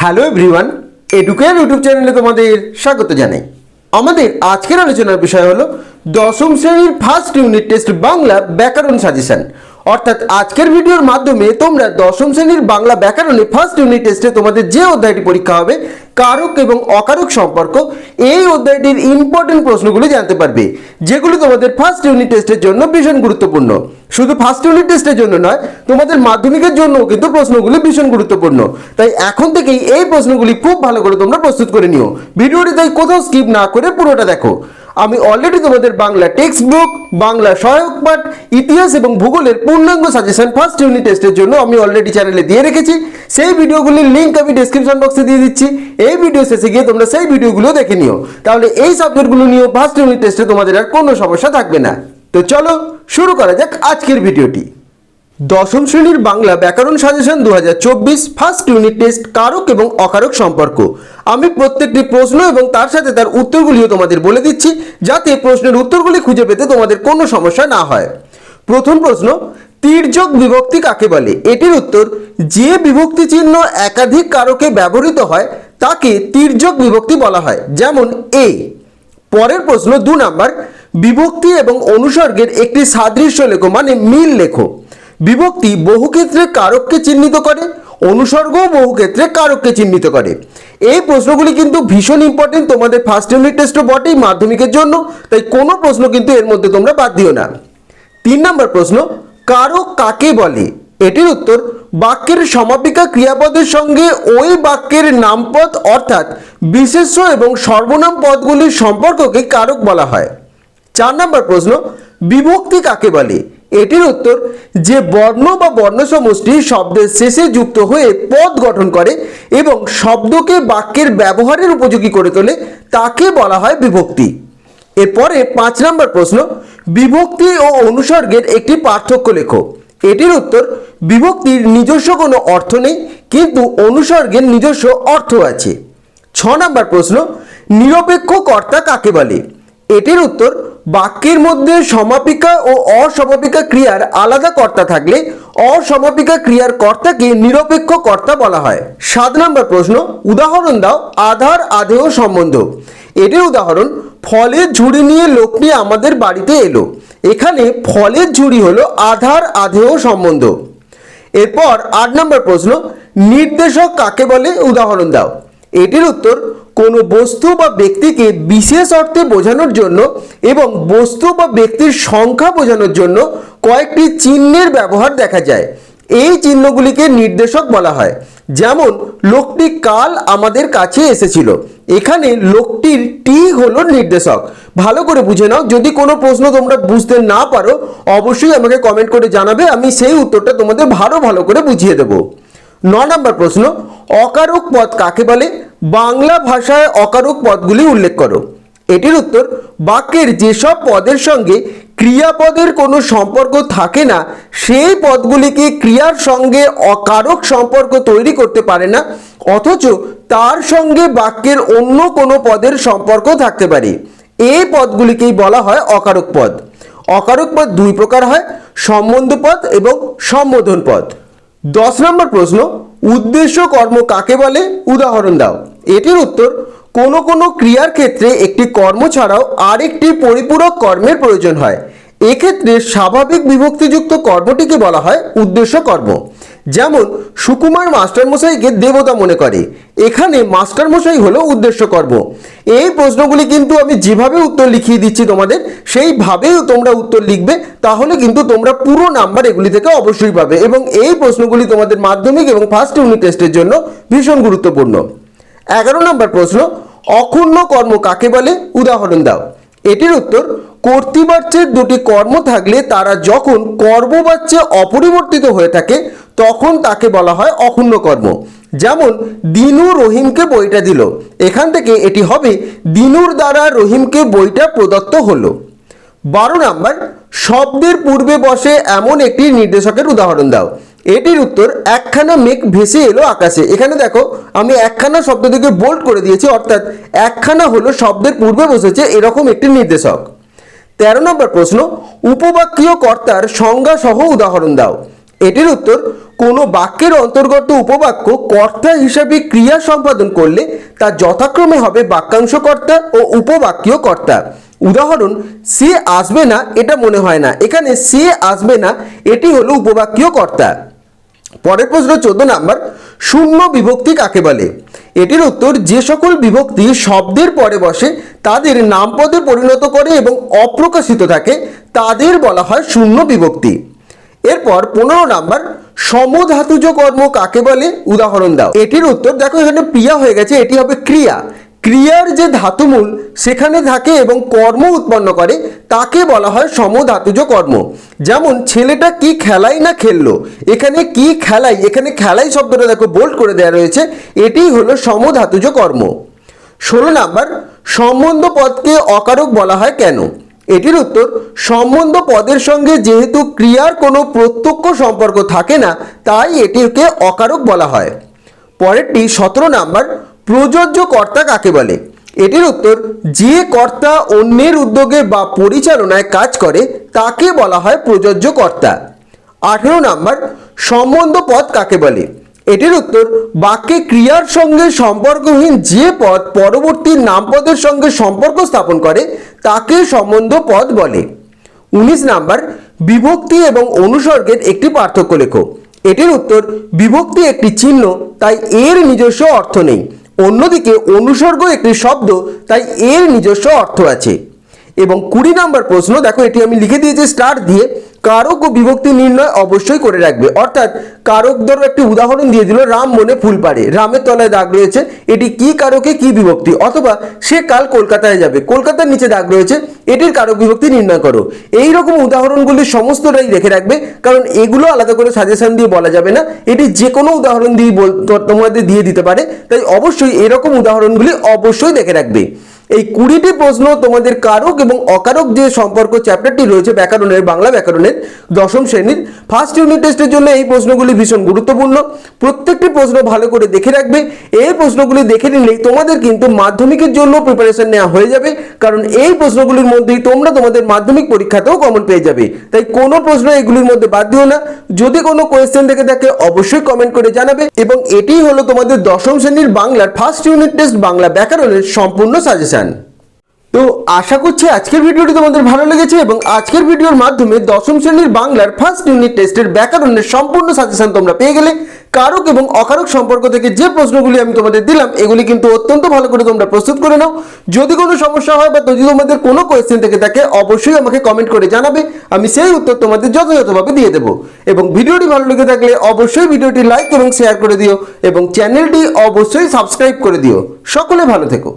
Hello everyone educare YouTube চ্যানেলে তোমাদের স্বাগত জানাই। আমাদের আজকের আলোচনার বিষয় হলো দশম শ্রেণির ফার্স্ট ইউনিট টেস্ট বাংলা ব্যাকরণ সাজেশন অর্থাৎ আজকের ভিডিওর মাধ্যমে তোমরা দশম শ্রেণির বাংলা ব্যাকরণে ফার্স্ট ইউনিট টেস্টে তোমাদের যে অধ্যায়টি পরীক্ষা হবে, কারক এবং অকারক সম্পর্ক, এই অধ্যায়টির ইম্পর্টেন্ট প্রশ্নগুলি জানতে পারবে, যেগুলো তোমাদের ফার্স্ট ইউনিট টেস্টের জন্য ভীষণ গুরুত্বপূর্ণ। শুধু ফার্স্ট ইউনিট টেস্টের জন্য নয়, তোমাদের মাধ্যমিকের জন্য কিন্তু প্রশ্নগুলি ভীষণ গুরুত্বপূর্ণ। তাই এখন থেকেই এই প্রশ্নগুলি খুব ভালো করে তোমরা প্রস্তুত করে নিও। ভিডিওটি তাই কোথাও স্কিপ না করে পুরোটা দেখো। আমি অলরেডি তোমাদের বাংলা টেক্সট বুক বাংলা সহায়ক পাঠ, ইতিহাস এবং ভূগোলের পূর্ণাঙ্গ সাজেশন ফার্স্ট ইউনিট টেস্টের জন্য আমি অলরেডি চ্যানেলে দিয়ে রেখেছি। সেই ভিডিওগুলির লিঙ্ক আমি ডেসক্রিপশন বক্সে দিয়ে দিচ্ছি। এই ভিডিও শেষে গিয়ে তোমরা সেই ভিডিওগুলো দেখে নিও। তাহলে এই সাবজেক্টগুলো নিয়েও ফার্স্ট ইউনিট টেস্টে তোমাদের আর কোনো সমস্যা থাকবে না। তো চলো শুরু করা যাক আজকের ভিডিওটি দশম শ্রেণির বাংলা ব্যাকরণ সাজেশন দু হাজার চব্বিশ ফার্স্ট ইউনিট টেস্ট কারক এবং অকারক সম্পর্ক। আমি প্রত্যেকটি প্রশ্ন এবং তার সাথে তার উত্তরগুলিও তোমাদের বলে দিচ্ছি, যাতে প্রশ্নের উত্তরগুলি খুঁজে পেতে তোমাদের কোনো সমস্যা না হয়। প্রথম প্রশ্ন, তির্যক বিভক্তি কাকে বলে? এটির উত্তর, যে বিভক্তি চিহ্ন একাধিক কারকে ব্যবহৃত হয়, তাকে তির্যক বিভক্তি বলা হয়, যেমন এ পরের প্রশ্ন, দু নাম্বার, বিভক্তি এবং অনুসর্গের একটি সাদৃশ্য লেখো মানে মিল লেখো। বিভক্তি বহু ক্ষেত্রে কারককে চিহ্নিত করে, অনুসর্গও বহু ক্ষেত্রে কারককে চিহ্নিত করে। এই প্রশ্নগুলি কিন্তু ভীষণ ইম্পর্টেন্ট তোমাদের ফার্স্ট ইউনিট টেস্টও বটেই মাধ্যমিকের জন্য, তাই কোনো প্রশ্ন কিন্তু এর মধ্যে তোমরা বাদ দিও না। তিন নম্বর প্রশ্ন, কারক কাকে বলে? এটির উত্তর, বাক্যের সমাপিকা ক্রিয়াপদের সঙ্গে ওই বাক্যের নামপদ অর্থাৎ বিশেষ্য এবং সর্বনাম পদগুলির সম্পর্ককে কারক বলা হয়। চার নম্বর প্রশ্ন, বিভক্তি কাকে বলে? এটির উত্তর, যে বর্ণ বা বর্ণ সমষ্টি শব্দের শেষে যুক্ত হয়ে পদ গঠন করে এবং শব্দকে বাক্যের ব্যবহারের উপযোগী করে তোলে, তাকে বলা হয় বিভক্তি। এরপরে পাঁচ নম্বর প্রশ্ন, বিভক্তি ও অনুসর্গের একটি পার্থক্য লেখো। এটির উত্তর, বিভক্তির নিজস্ব কোনো অর্থ নেই, কিন্তু অনুসর্গের নিজস্ব অর্থ আছে। ছ নম্বর প্রশ্ন, নিরপেক্ষ কর্তা কাকে বলে? এটির উত্তর বাক্যের মধ্যে সমাপিকা ও অসমাপিকা ক্রিয়ার আলাদা কর্তা থাকলে অসমাপিকা ক্রিয়ার কর্তাকে নিরপেক্ষ কর্তা বলা হয়। সাত নম্বর প্রশ্ন, উদাহরণ দাও আধার আধেয় সম্বন্ধ। এটির উদাহরণ, ফলের ঝুড়ি নিয়ে লোকটি আমাদের বাড়িতে এলো। এখানে ফলের ঝুড়ি হলো আধার আধেয় সম্বন্ধ। এরপর আট নম্বর প্রশ্ন, নির্দেশক কাকে বলে? উদাহরণ দাও। এটির উত্তর, কোনো বস্তু বা ব্যক্তিকে বিশেষ অর্থে বোঝানোর জন্য এবং বস্তু বা ব্যক্তির সংখ্যা বোঝানোর জন্য কয়েকটি চিহ্নের ব্যবহার দেখা যায়। এই চিহ্নগুলিকে নির্দেশক বলা হয়। যেমন, লোকটি কাল আমাদের কাছে এসেছিল। এখানে লোকটির টি হলো নির্দেশক। ভালো করে বুঝে নাও। যদি কোনো প্রশ্ন তোমরা বুঝতে না পারো, অবশ্যই আমাকে কমেন্ট করে জানাবে। আমি সেই উত্তরটা তোমাদের ভালো ভালো করে বুঝিয়ে দেবো। ন নম্বর প্রশ্ন, অকারক পদ কাকে বলে? বাংলা ভাষায় অকারক পদগুলি উল্লেখ করো। এটির উত্তর, বাক্যের যেসব পদের সঙ্গে ক্রিয়াপদের কোনো সম্পর্ক থাকে না, সেই পদগুলিকে ক্রিয়ার সঙ্গে অকারক সম্পর্ক তৈরি করতে পারে না, অথচ তার সঙ্গে বাক্যের অন্য কোনো পদের সম্পর্ক থাকতে পারে। এই পদগুলিকেই বলা হয় অকারক পদ। অকারক পদ দুই প্রকার হয়, সম্বন্ধ পদ এবং সম্বোধন পদ। দশ নম্বর প্রশ্ন, উদ্দেশ্য কর্ম কাকে বলে? উদাহরণ দাও। এটির উত্তর, কোন কোনো ক্রিয়ার ক্ষেত্রে একটি কর্ম ছাড়াও আরেকটি পরিপূরক কর্মের প্রয়োজন হয়। এক্ষেত্রে স্বাভাবিক বিভক্তিযুক্ত কর্মটিকে বলা হয় উদ্দেশ্য কর্ম। যেমন সুকুমার মাস্টারমশাইকে দেবতা মনে করে। এখানে মাস্টারমশাই হলো উদ্দেশ্য কর্ম এই প্রশ্নগুলি কিন্তু আমি যেভাবে উত্তর লিখিয়ে দিচ্ছি তোমাদের সেইভাবেই তোমরা উত্তর লিখবে, তাহলে কিন্তু তোমরা পুরো নাম্বার এগুলি থেকে অবশ্যই পাবে এবং এই প্রশ্নগুলি তোমাদের মাধ্যমিক এবং ফার্স্ট ইউনিট টেস্টের জন্য ভীষণ গুরুত্বপূর্ণ। এগারো নম্বর প্রশ্ন অক্ষুণ্ণ কর্ম কাকে বলে? উদাহরণ দাও। এটির উত্তর কর্তৃবাচ্যের দুটি কর্ম থাকলে তারা যখন কর্মবাচ্যে অপরিবর্তিত হয়ে থাকে, তখন তাকে বলা হয় অক্ষুণ্ণ কর্ম। যেমন, দিনু রহিমকে বইটা দিল। এখান থেকে এটি হবে, দিনুর দ্বারা রহিমকে বইটা প্রদত্ত হলো। বারো নাম্বার শব্দের পূর্বে বসে এমন একটি নির্দেশকের উদাহরণ দাও। এটির উত্তর, একখানা মেঘ ভেসে এলো আকাশে। এখানে দেখো, আমি একখানা শব্দ থেকে বোল্ড করে দিয়েছি, অর্থাৎ একখানা হলো শব্দের পূর্বে বসেছে এরকম একটি নির্দেশক। তেরো নম্বর প্রশ্ন উপবাক্যীয় কর্তার সংজ্ঞা সহ উদাহরণ দাও। এটির উত্তর, কোনো বাক্যের অন্তর্গত উপবাক্য কর্তা হিসাবে ক্রিয়া সম্পাদন করলে তা যথাক্রমে হবে বাক্যাংশ কর্তা ও উপবাক্যীয় কর্তা। উদাহরণ, সে আসবে না, এটা মনে হয় না। এখানে সে আসবে না, এটি হলো উপবাক্যীয় কর্তা পরের প্রশ্ন, চোদ্দ নাম্বার, শূন্য বিভক্তি কাকে বলে? এটির উত্তর, যে সকল বিভক্তি শব্দের পরে বসে, তাদের নামপদে পরিণত করে এবং অপ্রকাশিত থাকে, তাদের বলা হয় শূন্য বিভক্তি। এরপর পনেরো নাম্বার, সমধাতুজ কর্ম কাকে বলে? উদাহরণ দাও। এটির উত্তর, দেখো এখানে প্রিয়া হয়ে গেছে, এটি হবে ক্রিয়া। ক্রিয়ার যে ধাতুমূল, সেখানে থাকে এবং কর্ম উৎপন্ন করে, তাকে বলা হয় সমধাতুজ কর্ম। যেমন, ছেলেটা কি খেলাই না খেললো? এখানে কি খেলাই, এখানে খেলাই শব্দটা দেখো বোল্ড করে দেওয়া রয়েছে, এটি হলো সমধাতুজ কর্ম। ষোলো নাম্বার, সম্বন্ধ পদকে অকারক বলা হয় কেন? এটির উত্তর, সম্বন্ধ পদের সঙ্গে যেহেতু ক্রিয়ার কোনো প্রত্যক্ষ সম্পর্ক থাকে না, তাই এটিকে অকারক বলা হয়। পরেরটি, সতেরো নাম্বার প্রযোজ্য কর্তা কাকে বলে? এটির উত্তর, যে কর্তা অন্যের উদ্যোগে বা পরিচালনায় কাজ করে, তাকে বলা হয় প্রযোজ্য কর্তা আঠেরো নাম্বার, সম্বন্ধ পদ কাকে বলে? এটির উত্তর, বাক্যে ক্রিয়ার সঙ্গে সম্পর্কহীন যে পদ পরবর্তী নামপদের সঙ্গে সম্পর্ক স্থাপন করে, তাকে সম্বন্ধ পদ বলে। উনিশ নাম্বার, বিভক্তি এবং অনুসর্গের একটি পার্থক্য লেখো। এটির উত্তর, বিভক্তি একটি চিহ্ন, তাই এর নিজস্ব অর্থ নেই। অন্যদিকে অনুসর্গ একটি শব্দ, তাই এর নিজস্ব অর্থ আছে। এবং কুড়ি নাম্বার প্রশ্ন, দেখো এটি আমি লিখে দিয়েছি স্টার দিয়ে। কারক ও বিভক্তি নির্ণয় অবশ্যই করে রাখবে। অর্থাৎ কারক ধরো একটি উদাহরণ দিয়ে দিল, রাম মনে ফুল পারে রামের তলায় দাগ রয়েছে, এটি কি কারকে কি বিভক্তি? অথবা সে কাল কলকাতায় যাবে, কলকাতার নিচে দাগ রয়েছে, এটির কারক বিভক্তি নির্ণয় করো। এই রকম উদাহরণগুলি সমস্তটাই রেখে রাখবে, কারণ এগুলো আলাদা করে সাজেশন দিয়ে বলা যাবে না। এটি যে কোনো উদাহরণ দিয়ে তোমাদের দিয়ে দিতে পারে, তাই অবশ্যই এরকম উদাহরণগুলি অবশ্যই দেখে রাখবে। এই কুড়িটি প্রশ্ন তোমাদের কারক এবং অকারক যে সম্পর্ক চ্যাপ্টারটি রয়েছে ব্যাকরণের, বাংলা ব্যাকরণের দশম শ্রেণির ফার্স্ট ইউনিট টেস্টের জন্য এই প্রশ্নগুলি ভীষণ গুরুত্বপূর্ণ। প্রত্যেকটি প্রশ্ন ভালো করে দেখে রাখবে। এই প্রশ্নগুলি দেখে নিলেই তোমাদের কিন্তু মাধ্যমিকের জন্য প্রিপারেশন নেওয়া হয়ে যাবে। কারণ এই প্রশ্নগুলির মধ্যেই তোমরা তোমাদের মাধ্যমিক পরীক্ষাতেও কমন পেয়ে যাবে। তাই কোনো প্রশ্ন এগুলির মধ্যে বাদ দিও না। যদি কোনো কোয়েশ্চেন থেকে থাকে, অবশ্যই কমেন্ট করে জানাবে। এবং এটিই হলো তোমাদের দশম শ্রেণির বাংলার ফার্স্ট ইউনিট টেস্ট বাংলা ব্যাকরণের সম্পূর্ণ সাজেশন তো আশা করছি আজকের ভিডিওটি তোমাদের ভালো লেগেছে এবং আজকের ভিডিওর মাধ্যমে দশম শ্রেণির বাংলার ফার্স্ট ইউনিট টেস্টের ব্যাকরণের সম্পূর্ণ সাজেশন তোমরা পেয়ে গেলে। কারক এবং অকারক সম্পর্ক থেকে যে প্রশ্নগুলি আমি তোমাদের দিলাম, এগুলি কিন্তু অত্যন্ত ভালো করে তোমরা প্রস্তুত করে নাও। যদি কোনো সমস্যা হয় বা যদি তোমাদের কোনো কোয়েশ্চেন থেকে থাকে, অবশ্যই আমাকে কমেন্ট করে জানাবে। আমি সেই উত্তর তোমাদের যথাযথভাবে দিয়ে দেবো। এবং ভিডিওটি ভালো লেগে থাকলে অবশ্যই ভিডিওটি লাইক এবং শেয়ার করে দিও এবং চ্যানেলটি অবশ্যই সাবস্ক্রাইব করে দিও। সকলে ভালো থেকো।